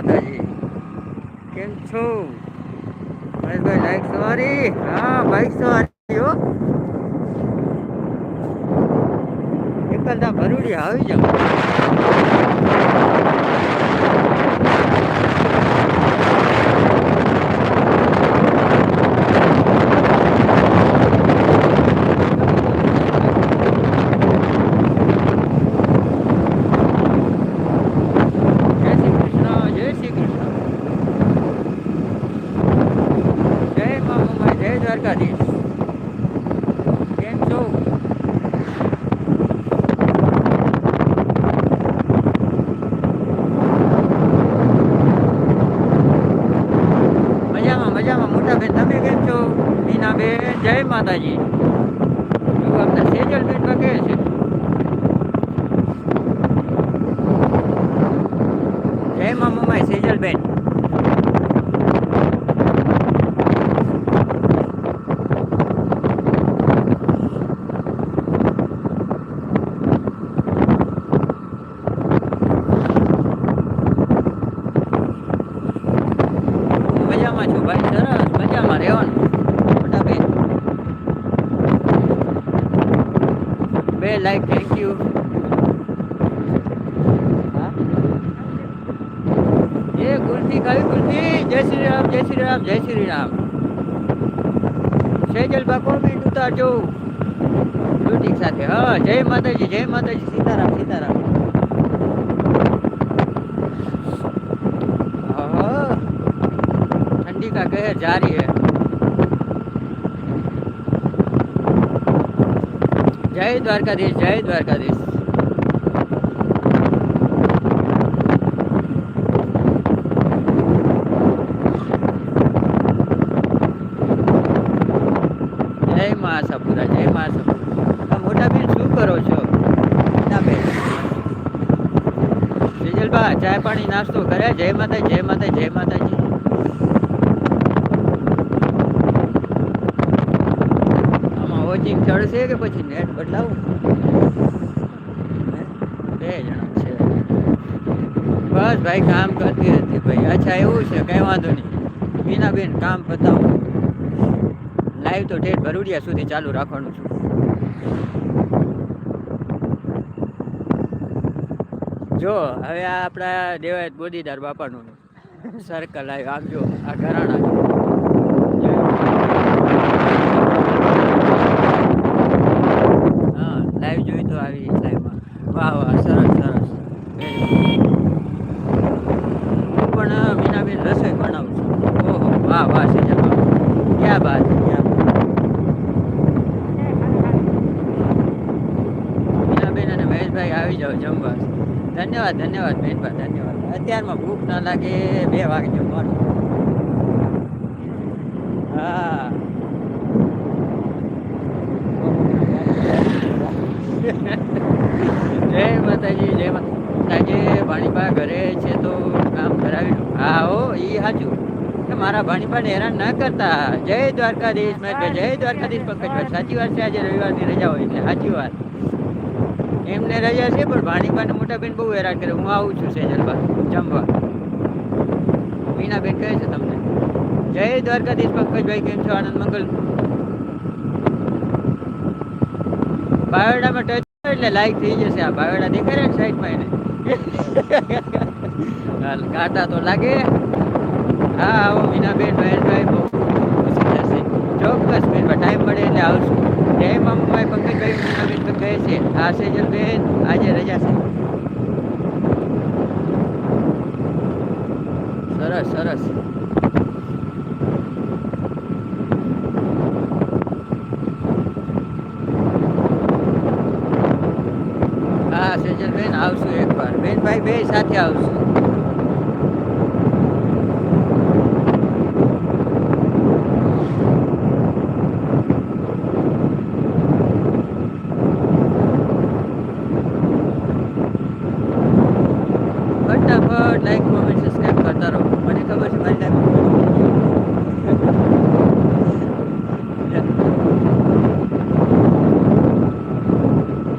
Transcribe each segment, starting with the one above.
માતાજી. કેમ છો? ભાઈ લાઈક સવારી? હા બાઈક સવારી હો. એકલતા ભરૂડી આવી જાઓ જય શ્રી કૃષ્ણ જય શ્રી કૃષ્ણ જય મા મમ્મા જય દ્વારકાધીશ કેમ છો મજામાં મજામાં મોટા બેન તમે કેમ છો મીના બેન જય માતાજી. આપણે આપણા સેજલ બેન વગે છે. જય મા મમ્મા સેજલ એ ગુલફી ખાવી ગુલફી જય શ્રી રામ જય શ્રી રામ જય શ્રી રામ સેજલ બાકો બી ઉતારજો બ્લુટિક સાથે હા જય માતાજી જય માતાજી સીતારામ સીતારામ હા ठंडी का कहर जारी है जय द्वारकाधीश जय द्वारकाधीश મા આશાપુરા જય મા આશાપુરા મોટા બેન શું કરો છો? મોટા બેન. સેજલબા ચા પાણી, નાસ્તો કરે જય માતા જય માતા જય માતાજી. આમાં વોચિંગ ચડશે કે પછી નેટ બદલાવું? બે જણા છે. બસ ભાઈ, કામ કરતી હતી ભાઈ. અચ્છા, એવું છે, કઈ વાંધો નહીં. મીનાબેન, કામ પતાવું. લાઈવ તો ઠેઠ ભરૂડિયા સુધી ચાલુ રાખવાનું છું. જો, હવે આ આપણા દેવાયત બોદીદાર બાપાનું સર્કલ આવ્યું આમ જો, આ ઘરાણા. હા લાઈવ જોઈ તો આવી લાઈવમાં વાહ વાહ સરસ સરસ હું પણ મીનાબેન રસોઈ બનાવું છું ઓહો વાહ વાહ સેજલમાં ક્યાં બાત ક્યાં બાત. મીનાબેન અને મહેશભાઈ આવી જાઓ જમવા ધન્યવાદ ધન્યવાદ મહેશભાઈ ધન્યવાદ અત્યારમાં ભૂખ ના લાગે, બે વાગે જમવાનું હા. જય માતાજી જય માતાજી ભાણીપા ઘરે છે તો કામ કરાવી લઉં હા, હો એ સાચું મારા ભાણીપાને હેરાન ના કરતા. જય દ્વારકાધીશ મહેશભાઈ જય દ્વારકાધીશ પંકજભાઈ સાચી વાત છે, આજે રવિવારની રજા હોય એટલે સાચી વાત. એમને રજા છે, પણ ભાણીપાને મોટા બેન બહુ હેરાન કરે હું આવું છું સેજલબા. જમવા. મીનાબેન કહે છે તમને, જય દ્વારકાધીશ પંકજભાઈ, કેમ છો? આનંદ મંગલ. બાયોડામાં ટચ એટલે લાઈક થઈ જશે. આ બાયોડા દેખાય ને સાઈડમાં એને. કાંટા તો લાગે. હા, આવો મીનાબેન, મહેશભાઈ, બહુ ચોક્કસ બેન ટાઈમ મળે એટલે આવશું. જય મામુભાઈ પંકજભાઈ, મીનાબેન તો કહે છે. હા સેજલબેન આજે રજા છે. સરસ સરસ. હા સેજલ બેન આવશું એકવાર. બેન ભાઈ બે સાથે આવશું ફટાફટ લાઈક કોમેન્ટ સબસ્ક્રાઇબ કરતા રહો મને ખબર છે મારી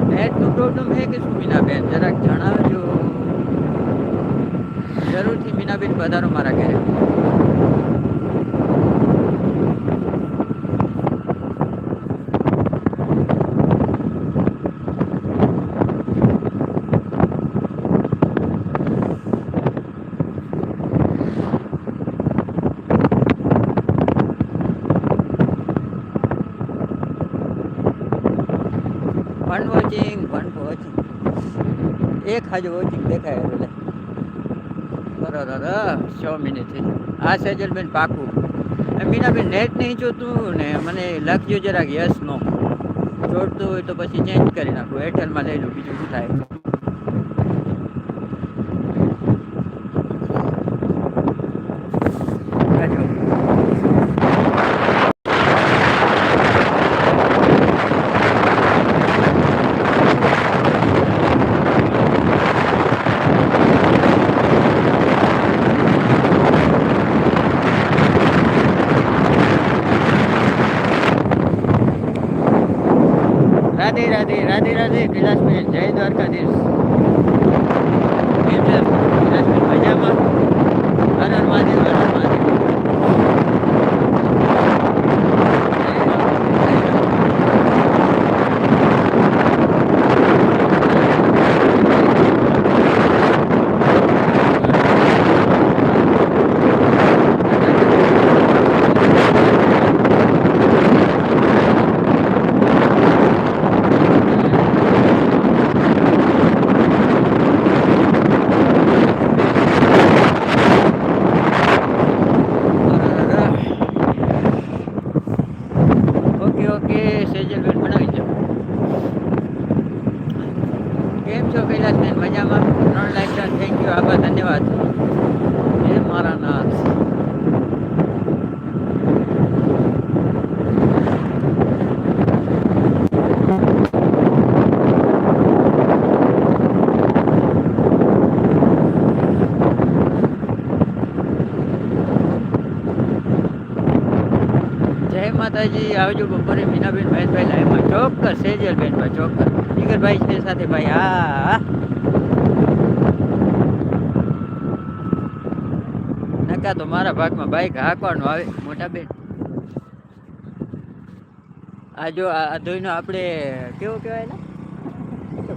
નેટનો પ્રોબ્લેમ છે કે શું મીનાબેન જરાક જણાવજો જરૂરથી મીનાબેન પધારો મારા ઘરે વન વોચિંગ વન હાજુ વોચિંગ દેખાય એટલે બરોબર છ મિનિટ થઈ આ સેજલબેન પાકું. મીનાબેન નેટ નહીં જોતું ને મને લખજો જરાક યસ નો જોડતું હોય તો પછી ચેન્જ કરી નાખું. એરટેલમાં લઈ લઉં બીજું શું થાય? રાધે કૈલાસબેન જય દ્વારકાધીશ કેમ છે કૈલાસબેન મજામાં હર હર મહાદેવ હર હર મહાદેવ ઓકે ઓકે સેજલબેન બનાવી દો કેમ છો કૈલાસબેન મજામાં ત્રણ લાખ ટન થેન્ક યુ આભાર ધન્યવાદ એ મારા નાથ જય માતાજી આવજો બપોરે મીનાબેન મહેશભાઈ લાઈવમાં. ચોક્કસ સેજલબેન ભાઈ ચોક્કસ જીગરભાઈ છે સાથે ભાઈ, હા નકા તો મારા ભાગમાં બાઈક હાંકવાનું આવે મોટા બેન આ જો, આ ધોઈનો આપણે, કેવો કહેવાય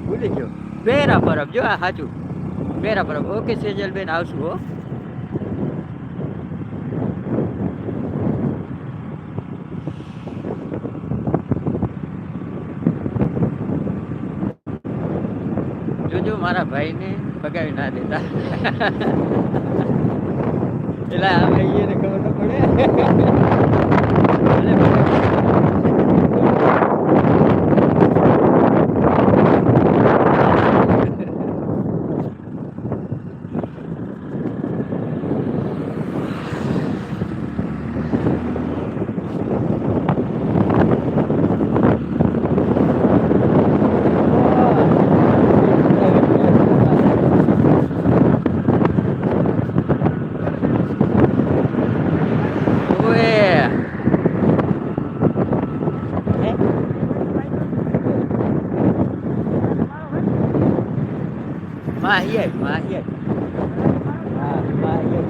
ભૂલી ગયો. બેરા પરબ, જો આ સાચું. બેરા પરબ. ઓકે, સેજલબેન, આવશું, હો. જોજો મારા ભાઈને બગાવી ના દેતા. એટલે આ એને ખબર ન પડે ભલે ભગાવી. ઓએ. હે? માહિયર માહિયર હા માહિયર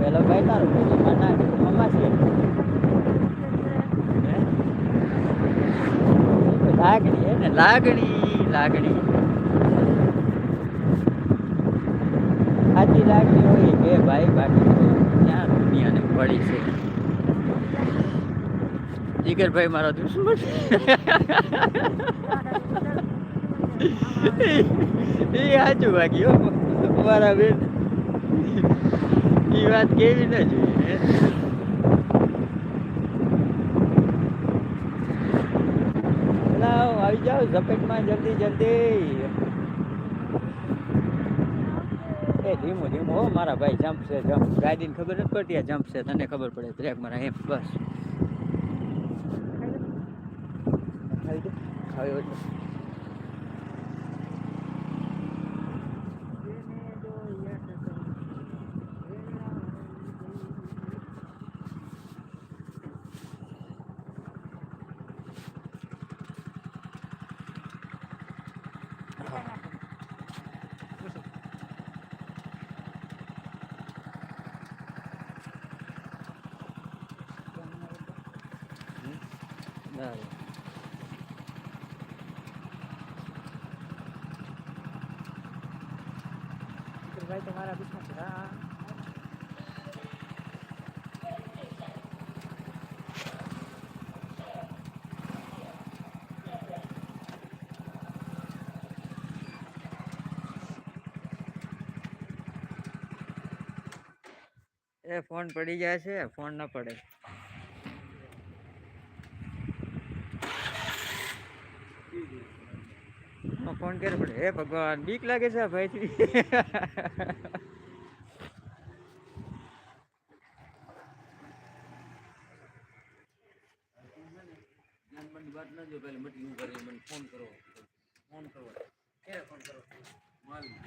પેલો ભાઈ તારો પેલો માના મમ્મા છે હે? લાગણી હે ને લાગણી લાગણી સાચી લાગણી હોય કે ભાઈ બાકી ક્યાં દુનિયાને પડી છે? જીગરભાઈ મારા દુશ્મન. એ સાચું હો. મારા બેન. એ વાત કેવી ન જોઈએ. આવી જાઓ ઝપેટમાં જલ્દી જલ્દી. એ ધીમું ધીમું હો મારા ભાઈ જમ્પ છે જમ્પ ગાડીને ખબર નથી પડતી આ જમ્પ છે તને ખબર પડે બ્રેક મારા એમ બસ. આવી જાઓ. આવ્યો એટલે બરાબર. ભાઈ તમારા બિઝનેસ હા એ ફોન પડી જાય છે ફોન ના પડે. નો ક્યારે પડે. હે ભગવાન બીક લાગે છે આ મને ફોન કરો ફોન કરો ક્યારે ફોન કરો માલ હેલો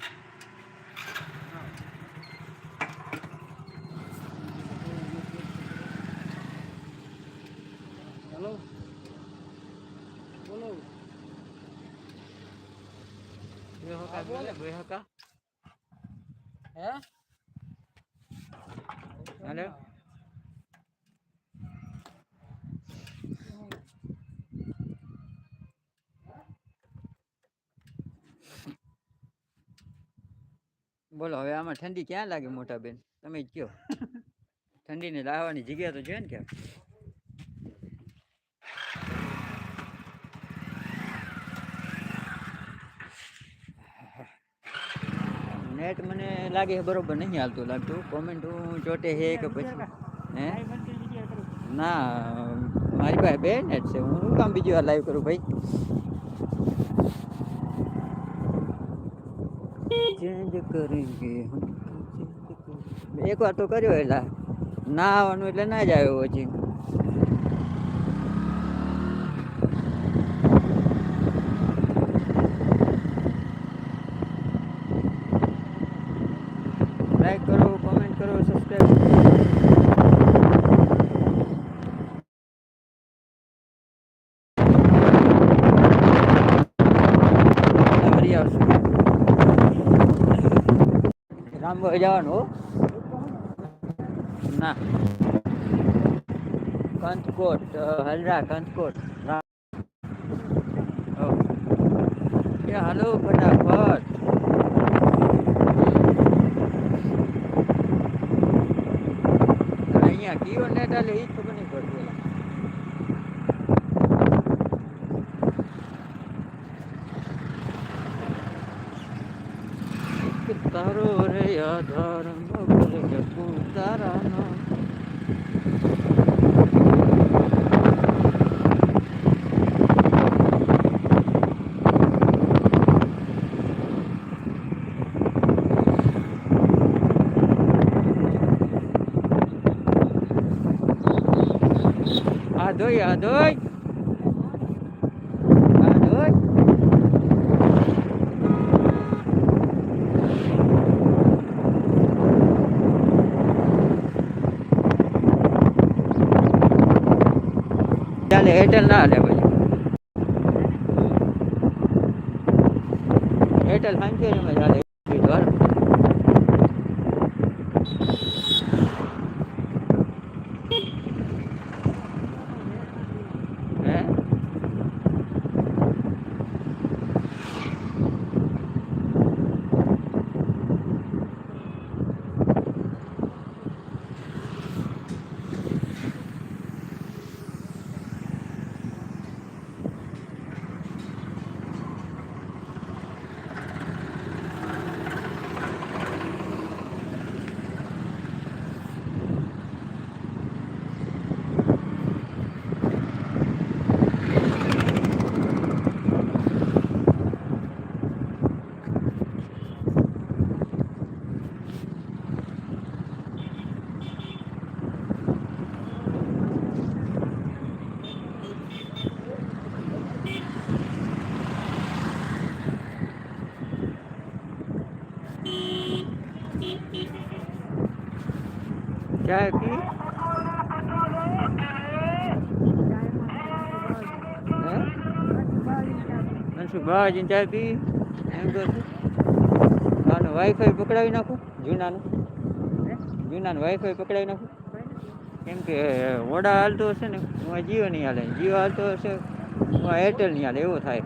બોલે બે હકા હે હાલો બોલો હવે આમાં ઠંડી ક્યાં લાગે મોટા બેન? તમે જ કયો ઠંડીને લાવવાની જગ્યા તો છે ને ક્યાં નેટ મને લાગે છે, બરોબર નહીં હાલતું લાગતું. કોમેન્ટ હું ચોટે છે કે પછી? હે? ના, મારી પાસે બે નેટ છે. હું શું કામ બીજી વાર લાઈવ કરું ભાઈ? ચેન્જ કરેંગે એક વાર તો કર્યો એલા. ના આવવાનું એટલે ના જ આવ્યો પછી લાઈક કરો કોમેન્ટ કરો સબસ્ક્રાઈબ ફરી આવશું રામભાઈ જવાનું ના. કંથકોટ હલરા કંથકોટ. એ હાલો ફટાફટ. અહીંયા કયો નેટ હાલે એ તો નહીં даром, обрыга даром. Adoi, adoi! ચાલે એરટેલ ના હાલે પછી એરટેલ સાંજે હાલો. ચા પી હે? મનસુખ બાવાજીને ચા પી એમ તો આનું વાઈફાઈ પકડાવી નાખું, જૂનાનું. જૂનાનું વાઈફાઈ પકડાવી નાખું. કેમ કે, વોડા હાલતો હશે ને, હું જીઓ નહીં હાલે. જીઓ હાલતો હશે, હું એરટેલ નહીં હાલે, એવો થાય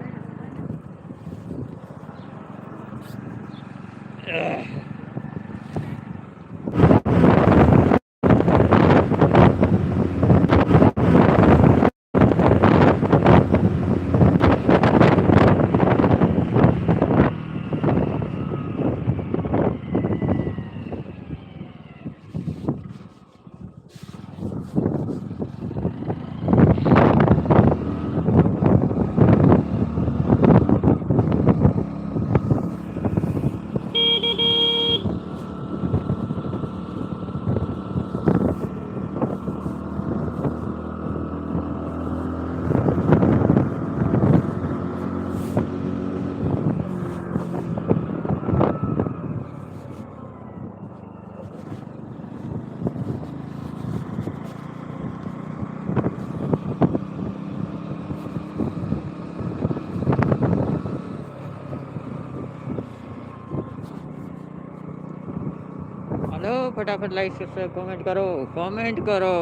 હલો ફટાફટ લાઈક સબસ્ક્રાઈબ કોમેન્ટ કરો. કોમેન્ટ કરો.